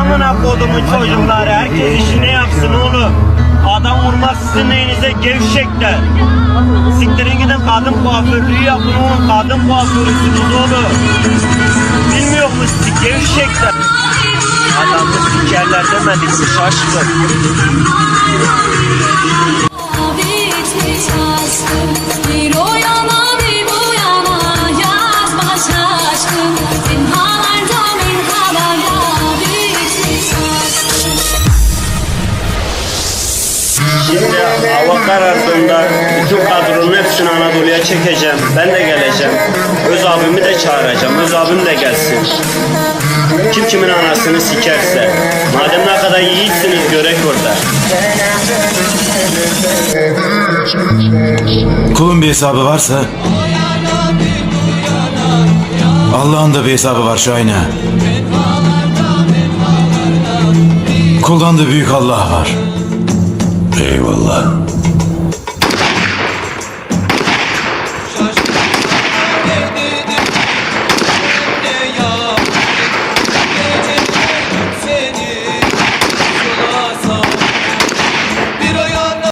Amına kodumun çocukları herkes işini yapsın oğlum. Adam vurmaz sizin neyinize gevşekler. Siktirin gidin kadın kuaförlüğü yapın oğlum. Kadın kuaförüsünüz oğlum. Bilmiyor musunuz gevşekler. Adamı sikerler demedik mi şaşkın. Bir Şimdi hava karardığında bütün kadronun hepsini Anadolu'ya çekeceğim. Ben de geleceğim. Öz abimi de çağıracağım. Öz abim de gelsin. Kim kimin anasını sikerse. Madem ne kadar yiğitsiniz görek orada. Kulun bir hesabı varsa Allah'ın da bir hesabı var Şahin'e. Kuldan da büyük Allah var. Eyvallah.